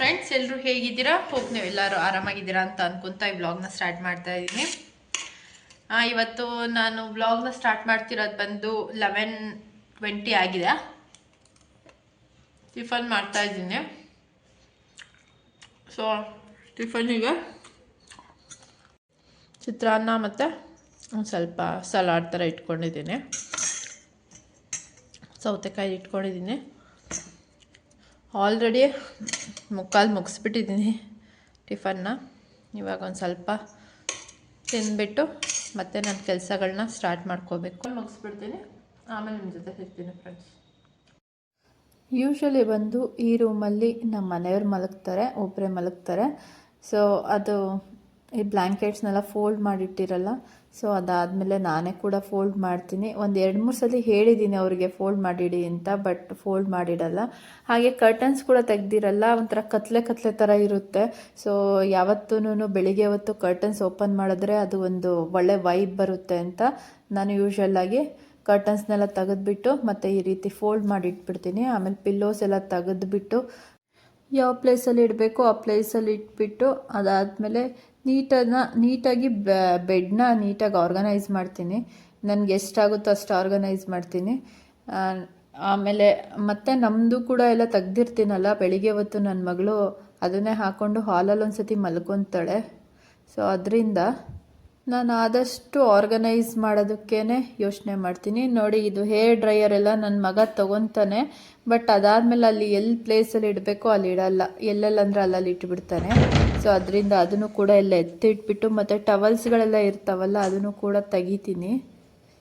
Friends ಎಲ್ಲರೂ ಹೇಗಿದ್ದೀರಾ? Hope ನೀವು ಎಲ್ಲರೂ ಆರಾಮಾಗಿದ್ದೀರಾ ಅಂತ ಅನ್ಕೊಂತ ಈ ವ್ಲಾಗ್ನ ಸ್ಟಾರ್ಟ್ ಮಾಡ್ತಾ ಇದ್ದೀನಿ. ಇವತ್ತು ನಾನು ವ್ಲಾಗ್ನ ಸ್ಟಾರ್ಟ್ ಮಾಡ್ತಿರೋದು ಬಂದು ಲೆವೆನ್ ಟ್ವೆಂಟಿ ಆಗಿದೆ. ಟಿಫನ್ ಮಾಡ್ತಾ ಇದ್ದೀನಿ. ಸೊ ಟಿಫನಿಗೆ ಚಿತ್ರಾನ್ನ ಮತ್ತು ಒಂದು ಸ್ವಲ್ಪ ಸಲಾಡ್ ಥರ ಇಟ್ಕೊಂಡಿದ್ದೀನಿ. ಸೌತೆಕಾಯಿ ಇಟ್ಕೊಂಡಿದ್ದೀನಿ. ಆಲ್ರೆಡಿ ಮುಕ್ಕಾಲು ಮುಗಿಸ್ಬಿಟ್ಟಿದ್ದೀನಿ ಟಿಫನ್ನ. ಇವಾಗ ಒಂದು ಸ್ವಲ್ಪ ತಿಂದ್ಬಿಟ್ಟು ಮತ್ತೆ ನನ್ನ ಕೆಲಸಗಳನ್ನ ಸ್ಟಾರ್ಟ್ ಮಾಡ್ಕೋಬೇಕು. ಮುಗಿಸ್ಬಿಡ್ತೀನಿ. ಆಮೇಲೆ ನಿಮ್ಮ ಜೊತೆ ಸಿಗ್ತೀನಿ ಫ್ರೆಂಡ್ಸ್ ಯೂಶ್ವಲಿ ಬಂದು ಈ ರೂಮಲ್ಲಿ ನಮ್ಮ ಮನೆಯವ್ರು ಮಲಗ್ತಾರೆ ಒಬ್ಬರೇ ಮಲಗ್ತಾರೆ. ಸೊ ಅದು ಈ ಬ್ಲ್ಯಾಂಕೆಟ್ಸ್ನೆಲ್ಲ ಫೋಲ್ಡ್ ಮಾಡಿಟ್ಟಿರಲ್ಲ, ಸೊ ಅದಾದಮೇಲೆ ನಾನೇ ಕೂಡ ಫೋಲ್ಡ್ ಮಾಡ್ತೀನಿ. ಒಂದು ಎರಡು ಮೂರು ಸಲ ಹೇಳಿದ್ದೀನಿ ಅವರಿಗೆ ಫೋಲ್ಡ್ ಮಾಡಿಡಿ ಅಂತ, ಬಟ್ ಫೋಲ್ಡ್ ಮಾಡಿಡಲ್ಲ. ಹಾಗೆ ಕರ್ಟನ್ಸ್ ಕೂಡ ತೆಗ್ದಿರಲ್ಲ, ಒಂಥರ ಕತ್ಲೆ ಕತ್ಲೆ ಥರ ಇರುತ್ತೆ. ಸೊ ಯಾವತ್ತೂ ಬೆಳಿಗ್ಗೆ ಹೊತ್ತು ಕರ್ಟನ್ಸ್ ಓಪನ್ ಮಾಡಿದ್ರೆ ಅದು ಒಂದು ಒಳ್ಳೆ ವೈಬ್ ಬರುತ್ತೆ ಅಂತ ನಾನು ಯೂಶ್ವಲ್ಲಾಗಿ ಕರ್ಟನ್ಸ್ನೆಲ್ಲ ತೆಗೆದುಬಿಟ್ಟು ಮತ್ತು ಈ ರೀತಿ ಫೋಲ್ಡ್ ಮಾಡಿ ಇಟ್ಬಿಡ್ತೀನಿ ಆಮೇಲೆ ಪಿಲ್ಲೋಸ್ ಎಲ್ಲ ತೆಗೆದ್ಬಿಟ್ಟು, ಯಾವ ಪ್ಲೇಸಲ್ಲಿ ಇಡಬೇಕು ಆ ಪ್ಲೇಸಲ್ಲಿ ಇಟ್ಬಿಟ್ಟು ಅದಾದಮೇಲೆ ನೀಟನ್ನ ನೀಟಾಗಿ ಬೆಡ್ನ ನೀಟಾಗಿ ಆರ್ಗನೈಸ್ ಮಾಡ್ತೀನಿ. ನನಗೆ ಎಷ್ಟಾಗುತ್ತೋ ಅಷ್ಟು ಆರ್ಗನೈಸ್ ಮಾಡ್ತೀನಿ. ಆಮೇಲೆ ಮತ್ತೆ ನಮ್ಮದು ಕೂಡ ಎಲ್ಲ ತೆಗ್ದಿರ್ತೀನಲ್ಲ, ಬೆಳಿಗ್ಗೆ ಹೊತ್ತು ನನ್ನ ಮಗಳು ಅದನ್ನೇ ಹಾಕ್ಕೊಂಡು ಹಾಲಲ್ಲಿ ಒಂದು ಸತಿ ಮಲ್ಕೊತಾಳೆ. ಸೊ ಅದರಿಂದ ನಾನು ಆದಷ್ಟು ಆರ್ಗನೈಸ್ ಮಾಡೋದಕ್ಕೇ ಯೋಚನೆ ಮಾಡ್ತೀನಿ. ನೋಡಿ, ಇದು ಹೇರ್ ಡ್ರೈಯರ್ ಎಲ್ಲ ನನ್ನ ಮಗ ತೊಗೊತಾನೆ ಬಟ್ ಅದಾದಮೇಲೆ ಅಲ್ಲಿ ಎಲ್ಲಿ ಪ್ಲೇಸಲ್ಲಿ ಇಡಬೇಕೋ ಅಲ್ಲಿ ಇಡಲ್ಲ. ಎಲ್ಲೆಲ್ಲಂದ್ರೆ ಅಲ್ಲಲ್ಲಿ ಇಟ್ಬಿಡ್ತಾನೆ. ಸೊ ಅದರಿಂದ ಅದನ್ನು ಕೂಡ ಎಲ್ಲ ಎತ್ತಿಟ್ಬಿಟ್ಟು ಮತ್ತು ಟವಲ್ಸ್ಗಳೆಲ್ಲ ಇರ್ತಾವಲ್ಲ, ಅದನ್ನು ಕೂಡ ತೆಗಿತೀನಿ.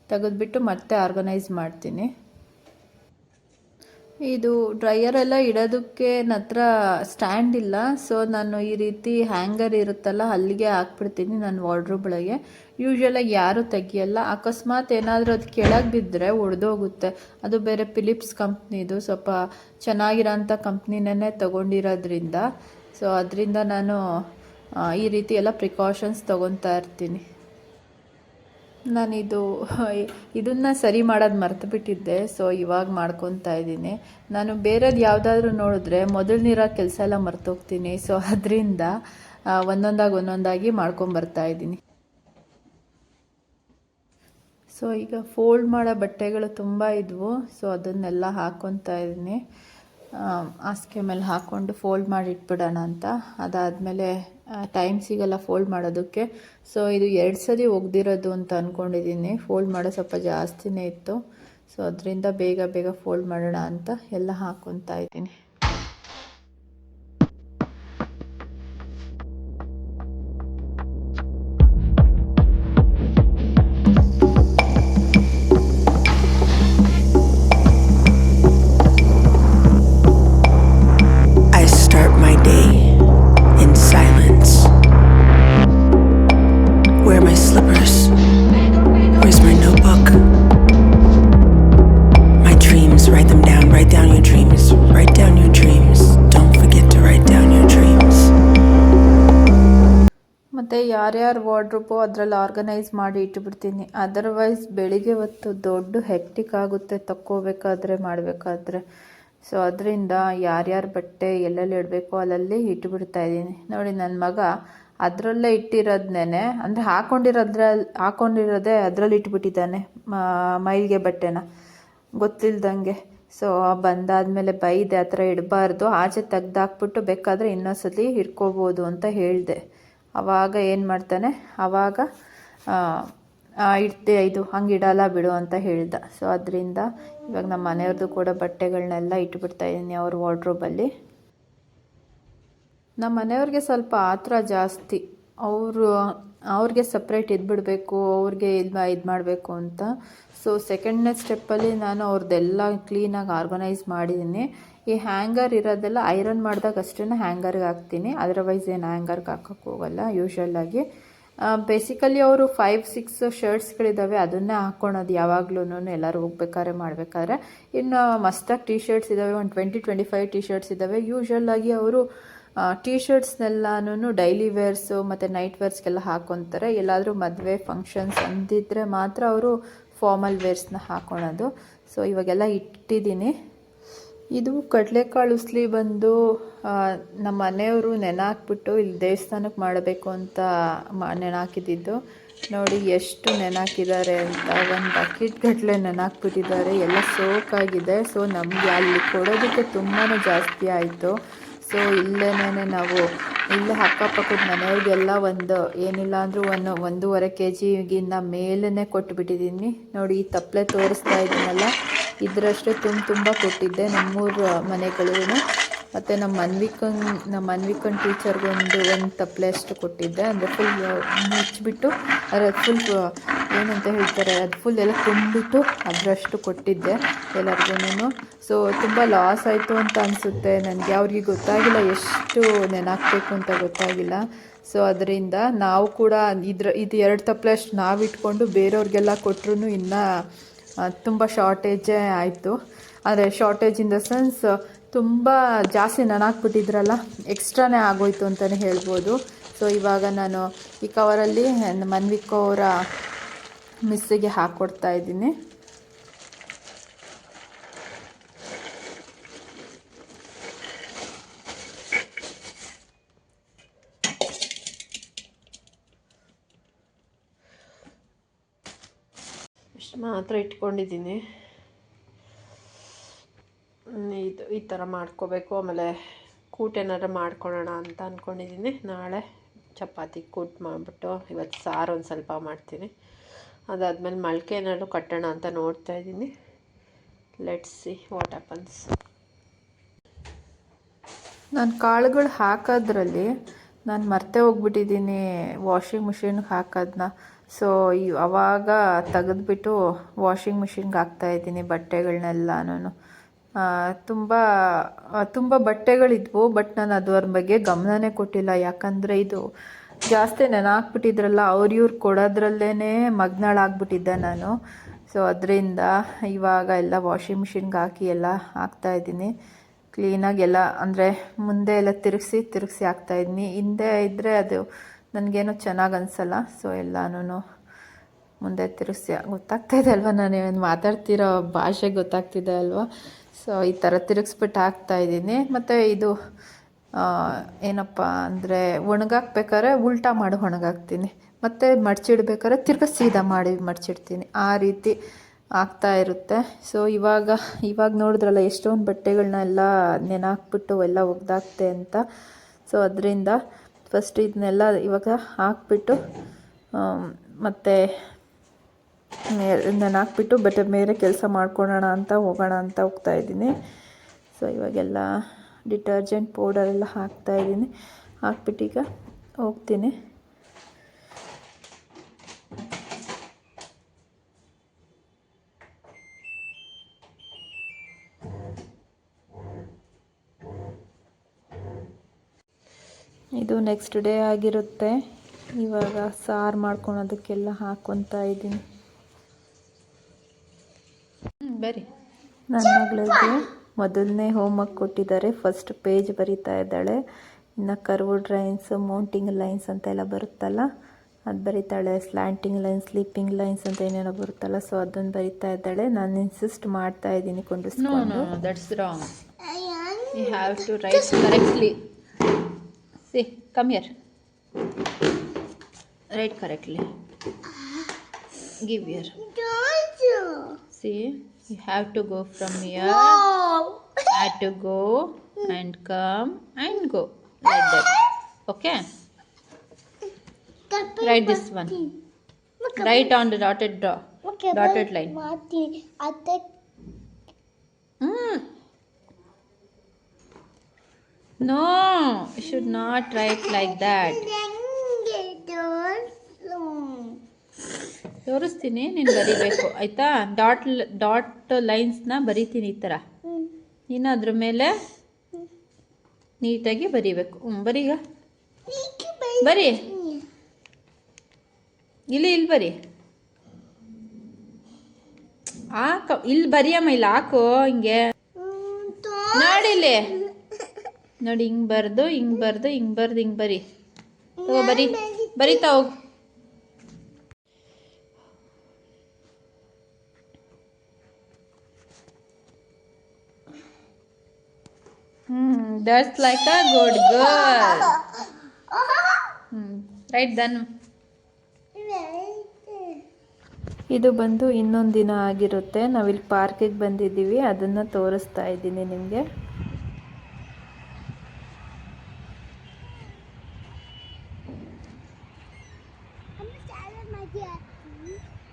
ತೆಗೆದ್ಬಿಟ್ಟು ಮತ್ತೆ ಆರ್ಗನೈಸ್ ಮಾಡ್ತೀನಿ. ಇದು ಡ್ರೈಯರ್ ಎಲ್ಲ ಇಡೋದಕ್ಕೆ ನನ್ನ ಹತ್ರ ಸ್ಟ್ಯಾಂಡ್ ಇಲ್ಲ. ಸೊ ನಾನು ಈ ರೀತಿ ಹ್ಯಾಂಗರ್ ಇರುತ್ತಲ್ಲ, ಅಲ್ಲಿಗೆ ಹಾಕ್ಬಿಡ್ತೀನಿ ನನ್ನ ವಾರ್ಡ್ರೋಬ್ ಒಳಗೆ ಯೂಶ್ವಲಾಗಿ ಯಾರೂ ತೆಗಿಯಲ್ಲ. ಅಕಸ್ಮಾತ್ ಏನಾದರೂ ಅದು ಕೆಳಗೆ ಬಿದ್ದರೆ ಒಡೆದೋಗುತ್ತೆ. ಅದು ಬೇರೆ ಫಿಲಿಪ್ಸ್ ಕಂಪ್ನಿದು ಸ್ವಲ್ಪ ಚೆನ್ನಾಗಿರೋಂಥ ಕಂಪ್ನಿನೇ ತಗೊಂಡಿರೋದ್ರಿಂದ. ಸೊ ಅದರಿಂದ ನಾನು ಈ ರೀತಿ ಎಲ್ಲ ಪ್ರಿಕಾಷನ್ಸ್ ತೊಗೊತಾ ಇರ್ತೀನಿ. ನಾನಿದು, ಇದನ್ನ ಸರಿ ಮಾಡೋದು ಮರ್ತು ಬಿಟ್ಟಿದ್ದೆ ಸೊ ಇವಾಗ ಮಾಡ್ಕೊತಾ ಇದ್ದೀನಿ. ನಾನು ಬೇರೆದು ಯಾವುದಾದ್ರೂ ನೋಡಿದ್ರೆ ಮೊದಲನಿರೋ ಕೆಲಸ ಎಲ್ಲ ಮರ್ತೋಗ್ತೀನಿ. ಸೊ ಅದರಿಂದ ಒಂದೊಂದಾಗಿ ಒಂದೊಂದಾಗಿ ಮಾಡ್ಕೊಂಬರ್ತಾ ಇದ್ದೀನಿ. ಸೊ ಈಗ ಫೋಲ್ಡ್ ಮಾಡೋ ಬಟ್ಟೆಗಳು ತುಂಬ ಇದ್ವು. ಸೊ ಅದನ್ನೆಲ್ಲ ಹಾಕ್ಕೊತಾ ಇದ್ದೀನಿ. ಹಾಸಿಗೆ ಮೇಲೆ ಹಾಕ್ಕೊಂಡು ಫೋಲ್ಡ್ ಮಾಡಿ ಇಟ್ಬಿಡೋಣ ಅಂತ. ಅದಾದಮೇಲೆ ಟೈಮ್ ಸಿಗಲ್ಲ ಫೋಲ್ಡ್ ಮಾಡೋದಕ್ಕೆ. ಸೊ ಇದು ಎರಡು ಸರಿ ಒಗ್ದಿರೋದು ಅಂತ ಅಂದ್ಕೊಂಡಿದ್ದೀನಿ ಫೋಲ್ಡ್ ಮಾಡೋ ಸ್ವಲ್ಪ ಜಾಸ್ತಿನೇ ಇತ್ತು. ಸೊ ಅದರಿಂದ ಬೇಗ ಬೇಗ ಫೋಲ್ಡ್ ಮಾಡೋಣ ಅಂತ ಎಲ್ಲ ಹಾಕ್ಕೊತಾ ಇದ್ದೀನಿ. ಮತ್ತು ಯಾರ್ಯಾರು ವಾರ್ಡ್ರೂಪು ಅದರಲ್ಲಿ ಆರ್ಗನೈಸ್ ಮಾಡಿ ಇಟ್ಬಿಡ್ತೀನಿ ಅದರ್ವೈಸ್ ಬೆಳಿಗ್ಗೆ ಹೊತ್ತು ದೊಡ್ಡ ಹೆಕ್ಟಿಕ್ ಆಗುತ್ತೆ ತಕ್ಕೋಬೇಕಾದ್ರೆ ಮಾಡಬೇಕಾದ್ರೆ. ಸೊ, ಅದರಿಂದ ಯಾರ್ಯಾರ ಬಟ್ಟೆ ಎಲ್ಲೆಲ್ಲಿ ಇಡಬೇಕು ಅಲ್ಲಲ್ಲಿ ಇಟ್ಬಿಡ್ತಾ ಇದ್ದೀನಿ. ನೋಡಿ ನನ್ನ ಮಗ ಅದರಲ್ಲೇ ಇಟ್ಟಿರೋದ್ನೇ ಅಂದರೆ ಹಾಕೊಂಡಿರೋದ್ರಲ್ಲಿ ಹಾಕೊಂಡಿರೋದೇ ಅದರಲ್ಲಿ ಇಟ್ಬಿಟ್ಟಿದ್ದಾನೆ ಮೈಲಿಗೆ ಬಟ್ಟೆನ. ಗೊತ್ತಿಲ್ದಂಗೆ. ಸೊ, ಬಂದಾದಮೇಲೆ ಬೈದೆ, ಆ ಥರ ಇಡಬಾರ್ದು. ಆಚೆ ತೆಗ್ದಾಕ್ಬಿಟ್ಟು ಬೇಕಾದರೆ ಇನ್ನೊಂದ್ಸತಿ ಇಟ್ಕೋಬೋದು ಅಂತ ಹೇಳಿದೆ. ಆವಾಗ ಏನು ಮಾಡ್ತಾನೆ? ಆವಾಗ ಇಡ್ತೆ, ಇದು ಹಂಗೆ ಇಡಲ್ಲ ಬಿಡು ಅಂತ ಹೇಳ್ದ. ಸೊ ಅದರಿಂದ ಇವಾಗ ನಮ್ಮ ಮನೆಯವ್ರದ್ದು ಕೂಡ ಬಟ್ಟೆಗಳನ್ನೆಲ್ಲ ಇಟ್ಬಿಡ್ತಾ ಇದ್ದೀನಿ ಅವ್ರ ವಾರ್ಡ್ರೋಬಲ್ಲಿ ನಮ್ಮ ಮನೆಯವ್ರಿಗೆ ಸ್ವಲ್ಪ ಆತರ ಜಾಸ್ತಿ. ಅವರು ಅವ್ರಿಗೆ ಸಪ್ರೇಟ್ ಇದ್ಬಿಡಬೇಕು, ಅವ್ರಿಗೆ ಇದು ಇದು ಮಾಡಬೇಕು ಅಂತ. ಸೊ ಸೆಕೆಂಡ್ನೇ ಸ್ಟೆಪ್ಪಲ್ಲಿ ನಾನು ಅವ್ರದ್ದೆಲ್ಲ ಕ್ಲೀನಾಗಿ ಆರ್ಗನೈಸ್ ಮಾಡಿದ್ದೀನಿ ಈ ಹ್ಯಾಂಗರ್ ಇರೋದೆಲ್ಲ ಐರನ್ ಮಾಡಿದಾಗ ಅಷ್ಟೇ ಹ್ಯಾಂಗರ್ಗೆ ಹಾಕ್ತೀನಿ. ಅದರ್ವೈಸ್ ಏನು ಹ್ಯಾಂಗರ್ಗೆ ಹಾಕೋಕ್ಕೆ ಹೋಗಲ್ಲ ಯೂಶ್ವಲಾಗಿ ಬೇಸಿಕಲಿ ಅವರು ಫೈವ್ ಸಿಕ್ಸ್ ಶರ್ಟ್ಸ್ಗಳಿದ್ದಾವೆ ಅದನ್ನೇ ಹಾಕ್ಕೊಳೋದು ಯಾವಾಗ್ಲೂ ಎಲ್ಲರೂ ಹೋಗ್ಬೇಕಾದ್ರೆ ಮಾಡಬೇಕಾದ್ರೆ. ಇನ್ನು, ಮಸ್ತಾಗಿ ಟೀ ಶರ್ಟ್ಸ್ ಇದ್ದಾವೆ ಒಂದು twenty twenty five T shirts ಇದ್ದಾವೆ ಯೂಶ್ವಲಾಗಿ ಅವರು ಟೀ ಶರ್ಟ್ಸ್ನೆಲ್ಲನೂ ಡೈಲಿ ವೇರ್ಸು ಮತ್ತು ನೈಟ್ ವೇರ್ಸ್ಗೆಲ್ಲ ಹಾಕ್ಕೊತಾರೆ ಎಲ್ಲಾದರೂ ಮದುವೆ ಫಂಕ್ಷನ್ಸ್ ಅಂದಿದ್ದರೆ ಮಾತ್ರ ಅವರು ಫಾರ್ಮಲ್ ವೇರ್ಸ್ನ ಹಾಕ್ಕೊಳೋದು ಸೊ ಇವಾಗೆಲ್ಲ ಇಟ್ಟಿದ್ದೀನಿ. ಇದು ಕಡಲೆಕಾಳು ಉಸ್ಲಿ ಬಂದು ನಮ್ಮ ಮನೆಯವರು ನೆನೆ ಹಾಕ್ಬಿಟ್ಟು ಇಲ್ಲಿ ದೇವಸ್ಥಾನಕ್ಕೆ ಮಾಡಬೇಕು ಅಂತ ನೆನೆ ಹಾಕಿದ್ದಿದ್ದು ನೋಡಿ ಎಷ್ಟು ನೆನಾಕಿದ್ದಾರೆ ಅಂತ. ಒಂದು ಬಕೆಟ್ ಗಟ್ಟಲೆ ನೆನಾಕ್ಬಿಟ್ಟಿದ್ದಾರೆ. ಎಲ್ಲ ಸೋಕಾಗಿದೆ ಸೊ ನಮಗೆ ಅಲ್ಲಿ ಕೊಡೋದಕ್ಕೆ ತುಂಬಾ ಜಾಸ್ತಿ ಆಯಿತು. ಸೊ ಇಲ್ಲೇನೇ ನಾವು ಇಲ್ಲೇ ಅಕ್ಕಪಕ್ಕದ ಮನೆಯವ್ರಿಗೆಲ್ಲ ಒಂದು ಏನಿಲ್ಲ ಅಂದರೂ ಒಂದು ಒಂದೂವರೆ ಕೆ ಜಿಗಿನ್ನ ಮೇಲೇ ಕೊಟ್ಬಿಟ್ಟಿದ್ದೀನಿ. ನೋಡಿ, ಈ ತಪ್ಪಲೆ ತೋರಿಸ್ತಾ ಇದ್ದೀನಲ್ಲ, ಇದರಷ್ಟೇ ತುಂಬ ತುಂಬ ಕೊಟ್ಟಿದ್ದೆ ನಮ್ಮೂರು ಮನೆಗಳಿಗೂ ಮತ್ತು ನಮ್ಮ ಅನ್ವಿಕನ್ ನಮ್ಮ ಮನ್ವಿಕನ್ ಟೀಚರ್ಗೊಂದು ಒಂದು ತಪ್ಪಲೆ ಅಷ್ಟು ಕೊಟ್ಟಿದ್ದೆ. ಅಂದರೆ ಫುಲ್ ಮುಚ್ಚಿಬಿಟ್ಟು ಅದರ ಫುಲ್ ಏನಂತ ಹೇಳ್ತಾರೆ, ಅದು ಫುಲ್ ಎಲ್ಲ ತುಂಬಿಟ್ಟು ಅದರಷ್ಟು ಕೊಟ್ಟಿದ್ದೆ ಎಲ್ಲರಿಗೂ ಸೊ ತುಂಬ ಲಾಸ್ ಆಯಿತು ಅಂತ ಅನಿಸುತ್ತೆ ನನಗೆ. ಅವ್ರಿಗೆ ಗೊತ್ತಾಗಿಲ್ಲ ಎಷ್ಟು ನೆನಾಕ್ಬೇಕು ಅಂತ ಗೊತ್ತಾಗಿಲ್ಲ. ಸೊ ಅದರಿಂದ ನಾವು ಕೂಡ ಇದ್ರ, ಇದು ಎರಡು ತಪ್ಪಲೆ ಅಷ್ಟು ನಾವು ಇಟ್ಕೊಂಡು ಬೇರೆಯವ್ರಿಗೆಲ್ಲ ಕೊಟ್ಟರು ಇನ್ನೂ ತುಂಬ ಶಾರ್ಟೇಜೇ ಆಯಿತು. ಆದರೆ ಶಾರ್ಟೇಜ್ ಇನ್ ದ ಸೆನ್ಸ್ ತುಂಬ ಜಾಸ್ತಿ ನೆನಾಕ್ಬಿಟ್ಟಿದ್ರಲ್ಲ ಎಕ್ಸ್ಟ್ರಾನೇ ಆಗೋಯ್ತು ಅಂತಲೇ ಹೇಳ್ಬೋದು. ಸೊ ಇವಾಗ ನಾನು ಈ ಕವರಲ್ಲಿ ಮನ್ವಿಕೋ ಅವರ ಮಿಸ್ಸಿಗೆ ಹಾಕ್ಕೊಡ್ತಾ ಇದ್ದೀನಿ. ಮಾತ್ರ ಇಟ್ಕೊಂಡಿದ್ದೀನಿ. ಇದು ಈ ಥರ ಮಾಡ್ಕೋಬೇಕು. ಆಮೇಲೆ ಕೂಟ ಏನಾರು ಮಾಡ್ಕೊಳ್ಳೋಣ ಅಂತ ಅಂದ್ಕೊಂಡಿದ್ದೀನಿ ನಾಳೆ ಚಪಾತಿ ಕೂಟ್ ಮಾಡಿಬಿಟ್ಟು ಇವತ್ತು ಸಾರು ಒಂದು ಸ್ವಲ್ಪ ಮಾಡ್ತೀನಿ. ಅದಾದಮೇಲೆ ಮೊಳಕೆ ಏನಾದ್ರು ಕಟ್ಟೋಣ ಅಂತ ನೋಡ್ತಾ ಇದ್ದೀನಿ. ಲೆಟ್ಸ್ ಸಿ ವಾಟ್ ಹ್ಯಾಪನ್ಸ್ ನಾನು ಕಾಳುಗಳು ಹಾಕೋದ್ರಲ್ಲಿ ನಾನು ಮರ್ತೆ ಹೋಗ್ಬಿಟ್ಟಿದ್ದೀನಿ ವಾಷಿಂಗ್ ಮಿಷಿನ್ಗೆ ಹಾಕೋದನ್ನ ಸೊ ಈ ಅವಾಗ ತೆಗೆದ್ಬಿಟ್ಟು ವಾಷಿಂಗ್ ಮಿಷಿನ್ಗೆ ಹಾಕ್ತಾಯಿದ್ದೀನಿ ಬಟ್ಟೆಗಳನ್ನೆಲ್ಲನೂ ತುಂಬ ತುಂಬ ಬಟ್ಟೆಗಳಿದ್ವು, ಬಟ್ ನಾನು ಅದ್ರ ಬಗ್ಗೆ ಗಮನನೇ ಕೊಟ್ಟಿಲ್ಲ. ಯಾಕಂದರೆ ಇದು ಜಾಸ್ತಿ ನೆನಾಕ್ಬಿಟ್ಟಿದ್ರಲ್ಲ ಅವ್ರು ಇವ್ರು ಕೊಡೋದ್ರಲ್ಲೇ ಮಗ್ನಳಾಗ್ಬಿಟ್ಟಿದ್ದೆ ನಾನು. ಸೊ ಅದರಿಂದ ಇವಾಗ ಎಲ್ಲ ವಾಷಿಂಗ್ ಮಿಷಿನ್ಗೆ ಹಾಕಿ ಎಲ್ಲ ಹಾಕ್ತಾಯಿದ್ದೀನಿ ಕ್ಲೀನಾಗಿ ಎಲ್ಲ, ಅಂದರೆ ಮುಂದೆ ಎಲ್ಲ ತಿರುಗಿಸಿ ತಿರುಗಿಸಿ ಹಾಕ್ತಾಯಿದ್ದೀನಿ ಹಿಂದೆ ಇದ್ದರೆ ಅದು ನನಗೇನು ಚೆನ್ನಾಗಿ ಅನಿಸಲ್ಲ. ಸೊ ಎಲ್ಲನೂ ಮುಂದೆ ತಿರುಗಿಸಿ ಗೊತ್ತಾಗ್ತಾಯಿದೆ ಅಲ್ವಾ? ನಾನು ಏನು ಮಾತಾಡ್ತಿರೋ ಭಾಷೆ ಗೊತ್ತಾಗ್ತಿದೆ ಅಲ್ವಾ? ಸೊ ಈ ಥರ ತಿರುಗಿಸ್ಬಿಟ್ಟು ಹಾಕ್ತಾಯಿದ್ದೀನಿ ಮತ್ತು ಇದು ಏನಪ್ಪ ಅಂದರೆ ಒಣಗಾಕ್ಬೇಕಾದ್ರೆ ಉಲ್ಟಾ ಮಾಡಿ ಒಣಗಾಕ್ತೀನಿ. ಮತ್ತು ಮಡ್ಚಿಡ್ಬೇಕಾದ್ರೆ ತಿರ್ಗಾ ಸೀದಾ ಮಾಡಿ ಮಡಚಿಡ್ತೀನಿ. ಆ ರೀತಿ ಆಗ್ತಾ ಇರುತ್ತೆ. ಸೊ ಇವಾಗ ಇವಾಗ ನೋಡಿದ್ರಲ್ಲ ಎಷ್ಟೊಂದು ಬಟ್ಟೆಗಳನ್ನ ಎಲ್ಲ ನೆನಾಕ್ಬಿಟ್ಟು ಎಲ್ಲ ಒಗ್ದಾಕ್ತೆ ಅಂತ. ಸೊ ಅದರಿಂದ ಫಸ್ಟ್ ಇದನ್ನೆಲ್ಲ ಇವಾಗ ಹಾಕ್ಬಿಟ್ಟು ಮತ್ತು ನಾನು ಹಾಕ್ಬಿಟ್ಟು ಬಟ್ಟೆ ಮೇಲೆ ಕೆಲಸ ಮಾಡ್ಕೊಳೋಣ ಅಂತ, ಹೋಗೋಣ ಅಂತ ಹೋಗ್ತಾ ಇದ್ದೀನಿ. ಸೊ ಇವಾಗೆಲ್ಲ ಡಿಟರ್ಜೆಂಟ್ ಪೌಡರೆಲ್ಲ ಎಲ್ಲ ಹಾಕ್ತಾ ಇದ್ದೀನಿ. ಹಾಕ್ಬಿಟ್ಟು ಈಗ ಹೋಗ್ತೀನಿ. ಇದು ನೆಕ್ಸ್ಟ್ ಡೇ ಆಗಿರುತ್ತೆ. ಇವಾಗ ಸಾರು ಮಾಡ್ಕೊಳೋದಕ್ಕೆಲ್ಲ ಹಾಕ್ಕೊತಾ ಇದ್ದೀನಿ. ಬರಿ ನನ್ನ ಮಗಳಿಗೆ ಮೊದಲನೇ ಹೋಮ್ವರ್ಕ್ ಕೊಟ್ಟಿದ್ದಾರೆ. ಫಸ್ಟ್ ಪೇಜ್ ಬರಿತಾ ಇದ್ದಾಳೆ. ಇನ್ನು ಕರ್ವ್ಡ್ ಲೈನ್ಸ್ ಮೌಂಟಿಂಗ್ ಲೈನ್ಸ್ ಅಂತ ಎಲ್ಲ ಬರುತ್ತಲ್ಲ? ಅದು ಬರಿತಾಳೆ. ಸ್ಲ್ಯಾಂಟಿಂಗ್ ಲೈನ್ಸ್ ಸ್ಲೀಪಿಂಗ್ ಲೈನ್ಸ್ ಅಂತ ಏನೇನೋ ಬರುತ್ತಲ್ಲ? ಸೊ ಅದನ್ನು ಬರಿತಾ ಇದ್ದಾಳೆ. ನಾನು ಇನ್ಸಿಸ್ಟ್ ಮಾಡ್ತಾ ಇದ್ದೀನಿ ಕೊಂಡು ಕೊಂಡಿಸ್ಕೊಂಡು. Wrong you have to You correctly see come here See, come here. Write see you have See, you have to go from here. Had to go and come and go like that. Okay. Write this one. Write on the dotted draw. Dotted line. Mm. No, you should not write like that. ತೋರಿಸ್ತೀನಿ ನೀನು ಬರಿಬೇಕು ಆಯಿತಾ dot dot ಲೈನ್ಸ್ನ ಬರಿತೀನಿ ಈ ಥರ ನೀನು ಅದ್ರ ಮೇಲೆ ನೀಟಾಗಿ ಬರಿಬೇಕು. ಹ್ಞೂ ಬರೀಗ ಬರಿ. ಇಲ್ಲಿ ಇಲ್ಲಿ ಬರಿ. ಹಾಕ. ಇಲ್ಲಿ ಬರಿಯಮ್ಮ ಇಲ್ಲಿ ಹಾಕು, ಹಿಂಗೆ. ನೋಡಿ ಇಲ್ಲಿ. ನೋಡಿ, ಹಿಂಗೆ ಬರ್ದು ಹಿಂಗೆ ಬರ್ದು ಹಿಂಗೆ ಬರ್ದು, ಹಿಂಗೆ ಬರಿ. ಬರೀತಾ ಹೋಗು ಹ್ಮ್ that's like a good girl hmm right then ಇದು ಬಂದು ಇನ್ನೊಂದು ದಿನ ಆಗಿರುತ್ತೆ. ನಾವಿಲ್ಲಿ ಪಾರ್ಕಿಗೆ ಬಂದಿದ್ದೀವಿ. ಅದನ್ನು ತೋರಿಸ್ತಾ ಇದ್ದೀನಿ ನಿಮಗೆ.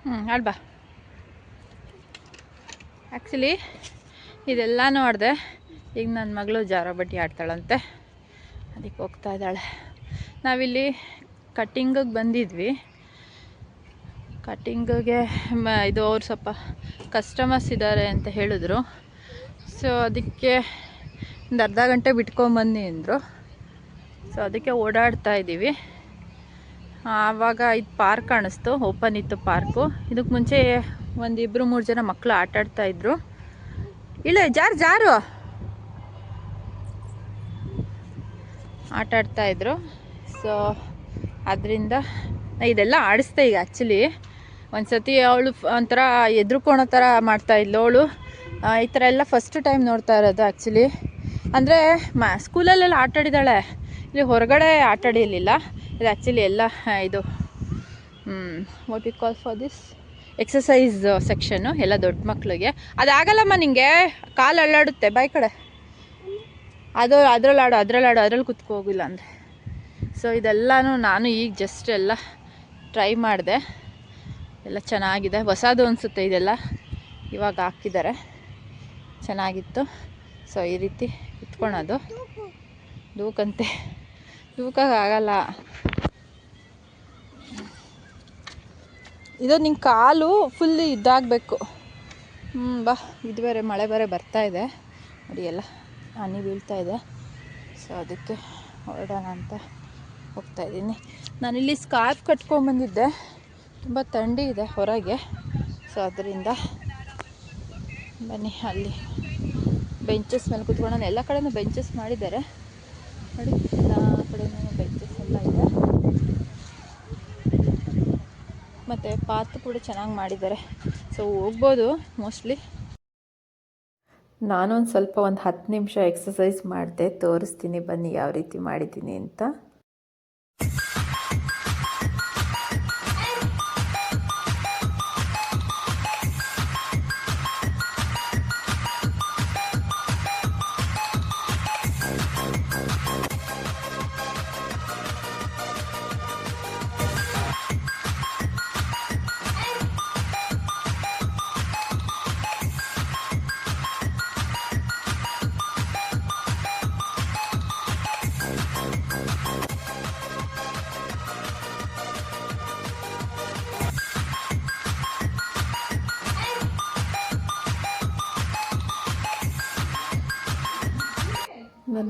ಹ್ಞೂ ಆ್ಯಕ್ಚುಲಿ ಇದೆಲ್ಲ ನೋಡಿದೆ. ಈಗ ನನ್ನ ಮಗಳು ಜಾರಬಟ್ಟಿ ಆಡ್ತಾಳಂತೆ. ಅದಕ್ಕೆ ಹೋಗ್ತಾ ಇದ್ದಾಳೆ. ನಾವಿಲ್ಲಿ ಕಟ್ಟಿಂಗಿಗೆ ಬಂದಿದ್ವಿ. ಕಟ್ಟಿಂಗಿಗೆ ಮ, ಇದು ಅವ್ರು ಸ್ವಲ್ಪ ಕಸ್ಟಮರ್ಸ್ ಇದ್ದಾರೆ ಅಂತ ಹೇಳಿದ್ರು. ಸೊ ಅದಕ್ಕೆ ಒಂದು ಅರ್ಧ ಗಂಟೆ ಬಿಟ್ಕೊಂಬನ್ನಿ ಅಂದರು. ಸೊ ಅದಕ್ಕೆ ಓಡಾಡ್ತಾ ಇದ್ದೀವಿ. ಆವಾಗ ಇದು ಪಾರ್ಕ್ ಕಾಣಿಸ್ತು ಓಪನ್ ಇತ್ತು ಪಾರ್ಕು ಇದಕ್ಕೆ ಮುಂಚೆ ಒಂದು ಇಬ್ಬರು ಮೂರು ಜನ ಮಕ್ಕಳು ಆಟಾಡ್ತಾ ಇದ್ರು. ಇಲ್ಲ ಜಾರು ಜಾರು. ಆಟ ಆಡ್ತಾ ಇದ್ರು. ಸೊ ಅದರಿಂದ ಇದೆಲ್ಲ ಆಡಿಸ್ದೆ ಈಗ ಆ್ಯಕ್ಚುಲಿ ಒಂದು ಸತಿ ಅವಳು ಒಂಥರ ಎದ್ರುಕೊಳೋ ಥರ ಮಾಡ್ತಾ ಇದ್ಲು ಅವಳು. ಈ ಥರ ಎಲ್ಲ ಫಸ್ಟ್ ಟೈಮ್ ನೋಡ್ತಾ ಇರೋದು ಆ್ಯಕ್ಚುಲಿ ಅಂದರೆ ಮ ಸ್ಕೂಲಲ್ಲೆಲ್ಲ ಆಟ ಆಡಿದ್ದಾಳೆ. ಇಲ್ಲಿ ಹೊರಗಡೆ ಆಟಾಡಿರಲಿಲ್ಲ ಇದು ಆ್ಯಕ್ಚುಲಿ ಎಲ್ಲ ಇದು what you call for this exercise section ಎಲ್ಲ ದೊಡ್ಡ ಮಕ್ಕಳಿಗೆ ಅದಾಗಲ್ಲಮ್ಮ ನಿಮಗೆ ಕಾಲು ಅಳ್ಳಾಡುತ್ತೆ, ಬಾಯ್ ಕಡೆ. ಅದು ಅದ್ರಲ್ಲಿ ಆಡು ಅದ್ರಲ್ಲಿ ಆಡು ಅದ್ರಲ್ಲಿ ಕುತ್ಕೋಗಿಲ್ಲ ಅಂದೆ ಅಂದರೆ. ಸೊ ಇದೆಲ್ಲನೂ ನಾನು ಈಗ ಜಸ್ಟ್ ಎಲ್ಲ ಟ್ರೈ ಮಾಡಿದೆ. ಎಲ್ಲ ಚೆನ್ನಾಗಿದೆ. ಹೊಸದು ಅನಿಸುತ್ತೆ ಇದೆಲ್ಲ. ಇವಾಗ ಹಾಕಿದ್ದಾರೆ. ಚೆನ್ನಾಗಿತ್ತು. ಸೊ ಈ ರೀತಿ ಕುತ್ಕೊಳೋದು. ದೂಕಂತೆ. ದೂಕಾಗಲ್ಲ ಇದು ನಿಂಗೆ ಕಾಲು ಫುಲ್ ಇದಾಗಬೇಕು. ಹ್ಞೂ ಬಾ. ಇದು ಬೇರೆ ಮಳೆ ಬೇರೆ ಬರ್ತಾ ಇದೆ. ನೋಡಿ ಎಲ್ಲ. ಹನಿ ಬೀಳ್ತಾ ಇದೆ ಸೊ ಅದಕ್ಕೆ ಹೊರಡೋಣ ಅಂತ ಹೋಗ್ತಾ ಇದ್ದೀನಿ. ನಾನಿಲ್ಲಿ ಸ್ಕಾರ್ಫ್ ಕಟ್ಕೊಂಬಂದಿದ್ದೆ ತುಂಬ ಥಂಡಿ ಇದೆ ಹೊರಗೆ. ಸೊ ಅದರಿಂದ ಬನ್ನಿ, ಅಲ್ಲಿ ಬೆಂಚಸ್ ಮೇಲೆ ಕುತ್ಕೊಳ್ಳೋಣ ಎಲ್ಲ ಕಡೆನೂ ಬೆಂಚಸ್ ಮಾಡಿದ್ದಾರೆ. ನೋಡಿ, ಎಲ್ಲ ಕಡೆಯೂ ಬೆಂಚಸ್ ಎಲ್ಲ ಇದೆ. ಮತ್ತು ಪಾತ್ ಕೂಡ ಚೆನ್ನಾಗಿ ಮಾಡಿದ್ದಾರೆ. ಸೊ ಹೋಗ್ಬೋದು ಮೋಸ್ಟ್ಲಿ ನಾನೊಂದು ಸ್ವಲ್ಪ ಒಂದು ಹತ್ತು ನಿಮಿಷ ಎಕ್ಸಸೈಸ್ ಮಾಡಿದೆ ತೋರಿಸ್ತೀನಿ ಬನ್ನಿ ಯಾವ ರೀತಿ ಮಾಡಿದ್ದೀನಿ ಅಂತ.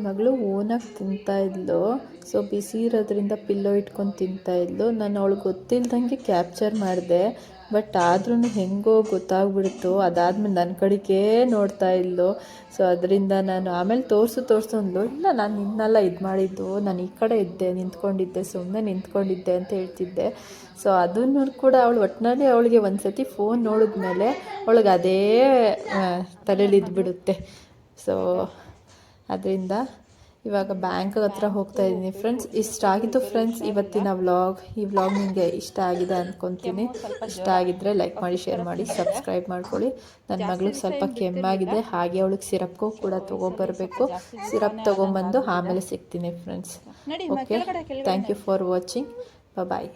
ಮಗಳು ಓನಾಗಿ ತಿಂತಾಯಿದ್ಲು ಸೊ ಬಿಸಿ ಇರೋದ್ರಿಂದ ಪಿಲ್ಲೋ ಇಟ್ಕೊಂಡು ತಿಂತಾಯಿದ್ಲು ನಾನು ಅವಳು ಗೊತ್ತಿಲ್ದಂಗೆ ಕ್ಯಾಪ್ಚರ್ ಮಾಡಿದೆ. ಬಟ್ ಆದ್ರೂ ಹೆಂಗೋ ಗೊತ್ತಾಗ್ಬಿಡ್ತು. ಅದಾದ್ಮೇಲೆ ನನ್ನ ಕಡೆಗೇ ನೋಡ್ತಾ ಇದ್ಲು. ಸೊ ಅದರಿಂದ ನಾನು ಆಮೇಲೆ ತೋರಿಸು ತೋರಿಸು ಅಂದ್ಲು. ಇಲ್ಲ, ನಾನು ನಿನ್ನೆಲ್ಲ ಇದು ಮಾಡಿದ್ದು. ನಾನು ಈ ಕಡೆ ಇದ್ದೆ, ನಿಂತ್ಕೊಂಡಿದ್ದೆ ಸುಮ್ಮನೆ ನಿಂತ್ಕೊಂಡಿದ್ದೆ ಅಂತ ಹೇಳ್ತಿದ್ದೆ. ಸೊ ಅದನ್ನು ಕೂಡ ಅವಳು ಒಟ್ಟಿನಲ್ಲಿ ಅವಳಿಗೆ ಒಂದು ಸತಿ ಫೋನ್ ನೋಡಿದ್ಮೇಲೆ ಅವಳಿಗೆ ಅದೇ ತಲೆಯಲ್ಲಿ ಇದ್ಬಿಡುತ್ತೆ. ಸೊ ಅದರಿಂದ ಇವಾಗ ಬ್ಯಾಂಕ್ ಹತ್ರ ಹೋಗ್ತಾ ಇದ್ದೀನಿ. ಫ್ರೆಂಡ್ಸ್ ಇಷ್ಟ ಆಗಿತ್ತು ಫ್ರೆಂಡ್ಸ್ ಇವತ್ತಿನ ವ್ಲಾಗ್ ಈ ವ್ಲಾಗ್ ನಿಮಗೆ ಇಷ್ಟ ಆಗಿದೆ ಅಂದ್ಕೊತೀನಿ ಇಷ್ಟ ಆಗಿದ್ದರೆ ಲೈಕ್ ಮಾಡಿ ಶೇರ್ ಮಾಡಿ ಸಬ್ಸ್ಕ್ರೈಬ್ ಮಾಡ್ಕೊಳ್ಳಿ. ನನ್ನ ಮಗಳಿಗೆ ಸ್ವಲ್ಪ ಕೆಮ್ಮಾಗಿದೆ. ಹಾಗೆ ಅವಳಿಗೆ ಸಿರಪ್ಗೂ ಕೂಡ ತೊಗೊಬರಬೇಕು. ಸಿರಪ್ ತೊಗೊಂಬಂದು ಆಮೇಲೆ ಸಿಗ್ತೀನಿ friends okay thank you for watching bye